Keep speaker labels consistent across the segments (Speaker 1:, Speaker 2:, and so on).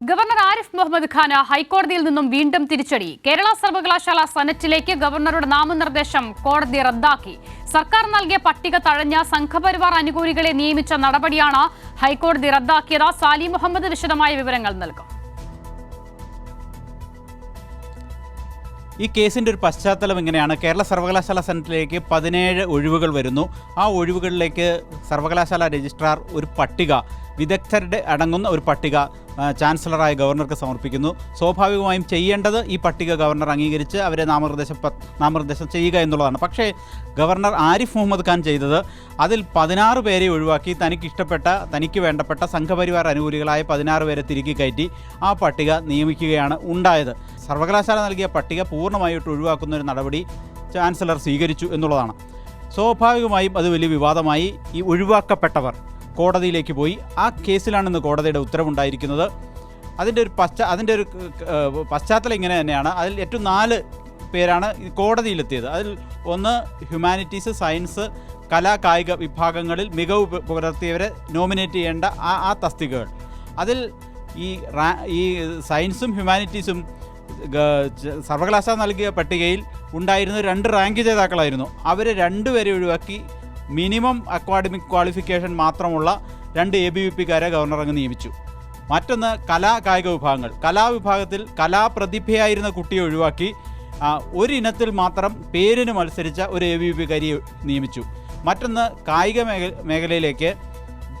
Speaker 1: Governor Arif Muhammad Khan ഹൈക്കോടതിയിൽ നിന്നും വീണ്ടും തിരിച്ചടി. കേരള സർവകലാശാല സെനറ്റിലേക്ക് ഗവർണറുടെ നാമനിർദ്ദേശം കോടതി റദ്ദാക്കി. സർക്കാർ നൽകിയ പട്ടിക തഴഞ്ഞ സംഘപരിവാർ അനുകൂലികളെ നിയമിച്ച നടപടിയാണ് ഹൈക്കോടതി റദ്ദാക്കിയത്. സാലി മുഹമ്മദ് വിശദമായ വിവരങ്ങൾ നൽകും.
Speaker 2: ഈ കേസിന്റെ ഒരു പശ്ചാത്തലം ഇങ്ങനെയാണ്. കേരള സർവകലാശാല സെനറ്റിലേക്ക് പതിനേഴ് ഒഴിവുകൾ വരുന്നു. ആ ഒഴിവുകളിലേക്ക് സർവകലാശാല രജിസ്ട്രാർ ഒരു പട്ടിക വിദഗ്ധരുടെ അടങ്ങുന്ന ഒരു പട്ടിക ചാൻസലറായ ഗവർണർക്ക് സമർപ്പിക്കുന്നു. സ്വാഭാവികമായും ചെയ്യേണ്ടത് ഈ പട്ടിക ഗവർണർ അംഗീകരിച്ച് അവരെ നാമനിർദ്ദേശം നാമനിർദ്ദേശം ചെയ്യുക എന്നുള്ളതാണ്. പക്ഷേ ഗവർണർ ആരിഫ് മുഹമ്മദ് ഖാൻ ചെയ്തത് അതിൽ പതിനാറ് പേരെ ഒഴിവാക്കി തനിക്ക് ഇഷ്ടപ്പെട്ട തനിക്ക് വേണ്ടപ്പെട്ട സംഘപരിവാർ അനുകൂലികളായ പതിനാറ് പേരെ തിരികെ കയറ്റി ആ പട്ടിക നിയമിക്കുകയാണ് ഉണ്ടായത്. സർവകലാശാല നൽകിയ പട്ടിക പൂർണമായിട്ട് ഒഴിവാക്കുന്ന ഒരു നടപടി ചാൻസലർ സ്വീകരിച്ചു എന്നുള്ളതാണ്. സ്വാഭാവികമായും അത് വലിയ വിവാദമായി ഈ ഒഴിവാക്കപ്പെട്ടവർ കോടതിയിലേക്ക് പോയി. ആ കേസിലാണെന്ന് കോടതിയുടെ ഉത്തരവുണ്ടായിരിക്കുന്നത്. അതിന്റെ ഒരു പശ്ചാ അതിന്റെ ഒരു പശ്ചാത്തലം ഇങ്ങനെ തന്നെയാണ്. അതിൽ ഏറ്റവും നാല് പേരാണ് കോടതിയിലെത്തിയത്. അതിൽ ഒന്ന് ഹ്യൂമാനിറ്റീസ് സയൻസ് കലാ കായിക വിഭാഗങ്ങളിൽ മികവ് പുലർത്തിയവരെ നോമിനേറ്റ് ചെയ്യേണ്ട ആ ആ തസ്തികകൾ. അതിൽ ഈ ഈ സയൻസും ഹ്യൂമാനിറ്റീസും സർവകലാശാല നൽകിയ പട്ടികയിൽ ഉണ്ടായിരുന്ന രണ്ട് റാങ്ക് ജേതാക്കളായിരുന്നു. അവരെ രണ്ടുപേരെ ഒഴിവാക്കി മിനിമം അക്കാഡമിക് ക്വാളിഫിക്കേഷൻ മാത്രമുള്ള രണ്ട് എ ബി വി പിക്കാരെ ഗവർണർ അങ്ങ് നിയമിച്ചു. മറ്റൊന്ന് കലാ കായിക വിഭാഗങ്ങൾ. കലാവിഭാഗത്തിൽ കലാപ്രതിഭയായിരുന്ന കുട്ടിയെ ഒഴിവാക്കി ഒരിനത്തിൽ മാത്രം പേരിന് മത്സരിച്ച ഒരു എ ബി വി പിക്കാരിയെ നിയമിച്ചു. മറ്റൊന്ന് കായിക മേഖ മേഖലയിലേക്ക്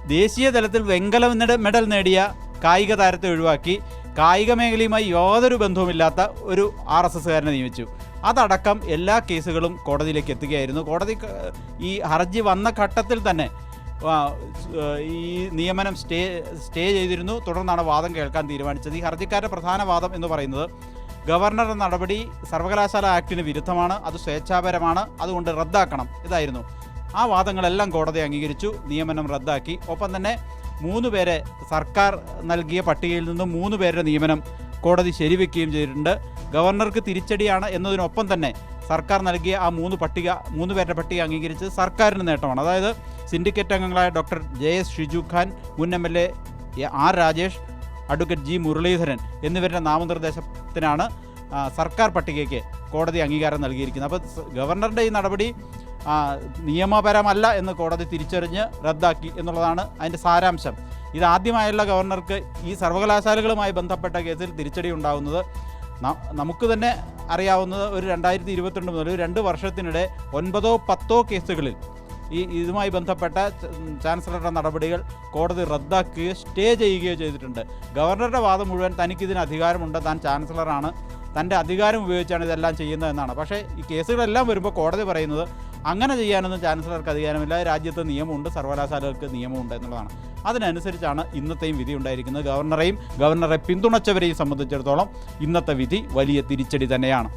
Speaker 2: ദേശീയ തലത്തിൽ വെങ്കല മെഡൽ നേടിയ കായിക താരത്തെ ഒഴിവാക്കി കായിക മേഖലയുമായി യാതൊരു ബന്ധവുമില്ലാത്ത ഒരു ആർ എസ് എസ്സുകാരനെ നിയമിച്ചു. അതടക്കം എല്ലാ കേസുകളും കോടതിയിലേക്ക് എത്തുകയായിരുന്നു. കോടതി ഈ ഹർജി വന്ന ഘട്ടത്തിൽ തന്നെ ഈ നിയമനം സ്റ്റേ സ്റ്റേ ചെയ്തിരുന്നു. തുടർന്നാണ് വാദം കേൾക്കാൻ തീരുമാനിച്ചത്. ഈ ഹർജിക്കാരുടെ പ്രധാന വാദം എന്ന് പറയുന്നത് ഗവർണറുടെ നടപടി സർവകലാശാല ആക്ടിന് വിരുദ്ധമാണ് അത് സ്വേച്ഛാപരമാണ് അതുകൊണ്ട് റദ്ദാക്കണം ഇതായിരുന്നു. ആ വാദങ്ങളെല്ലാം കോടതി അംഗീകരിച്ചു നിയമനം റദ്ദാക്കി. ഒപ്പം തന്നെ മൂന്ന് പേരെ സർക്കാർ നൽകിയ പട്ടികയിൽ നിന്നും മൂന്ന് പേരുടെ നിയമനം കോടതി ശരിവെക്കുകയും ചെയ്തിട്ടുണ്ട്. ഗവർണർക്ക് തിരിച്ചടിയാണ് എന്നതിനൊപ്പം തന്നെ സർക്കാർ നൽകിയ ആ മൂന്ന് പട്ടിക മൂന്ന് പേരുടെ പട്ടിക അംഗീകരിച്ച് സർക്കാരിന് നേട്ടമാണ്. അതായത് സിൻഡിക്കേറ്റ് അംഗങ്ങളായ doctor J S Shiju Khan മുൻ M L A R Rajesh advocate G Muraleedharan എന്നിവരുടെ നാമനിർദ്ദേശത്തിനാണ് സർക്കാർ പട്ടികയ്ക്ക് കോടതി അംഗീകാരം നൽകിയിരിക്കുന്നത്. അപ്പോൾ ഗവർണറുടെ ഈ നടപടി നിയമപരമല്ല എന്ന് കോടതി തിരിച്ചറിഞ്ഞ് റദ്ദാക്കി എന്നുള്ളതാണ് അതിന്റെ സാരാംശം. ഇതാദ്യമായുള്ള ഗവർണർക്ക് ഈ സർവകലാശാലകളുമായി ബന്ധപ്പെട്ട കേസിൽ തിരിച്ചടി ഉണ്ടാകുന്നത് നമുക്ക് തന്നെ അറിയാവുന്നത് ഒരു രണ്ടായിരത്തി ഇരുപത്തിരണ്ട് മുതൽ രണ്ട് വർഷത്തിനിടെ ഒൻപതോ പത്തോ കേസുകളിൽ ഈ ഇതുമായി ബന്ധപ്പെട്ട ചാൻസലറുടെ നടപടികൾ കോടതി റദ്ദാക്കുകയോ സ്റ്റേ ചെയ്യുകയോ ചെയ്തിട്ടുണ്ട്. ഗവർണറുടെ വാദം മുഴുവൻ തനിക്കിതിന് അധികാരമുണ്ട്. താൻ ചാൻസലറാണ്. തന്റെ അധികാരം ഉപയോഗിച്ചാണ് ഇതെല്ലാം ചെയ്യുന്നത് എന്നാണ്. പക്ഷേ ഈ കേസുകളെല്ലാം വരുമ്പോൾ കോടതി പറയുന്നത് അങ്ങനെ ചെയ്യാനൊന്നും ചാൻസലർക്ക് അധികാരമില്ല. രാജ്യത്ത് നിയമമുണ്ട് സർവകലാശാലകൾക്ക് നിയമമുണ്ട് എന്നുള്ളതാണ്. അതിനനുസരിച്ചാണ് ഇന്നത്തെയും വിധി ഉണ്ടായിരിക്കുന്നത്. ഗവർണറെയും ഗവർണറെ പിന്തുണച്ചവരെയും സംബന്ധിച്ചിടത്തോളം ഇന്നത്തെ വിധി വലിയ തിരിച്ചടി തന്നെയാണ്.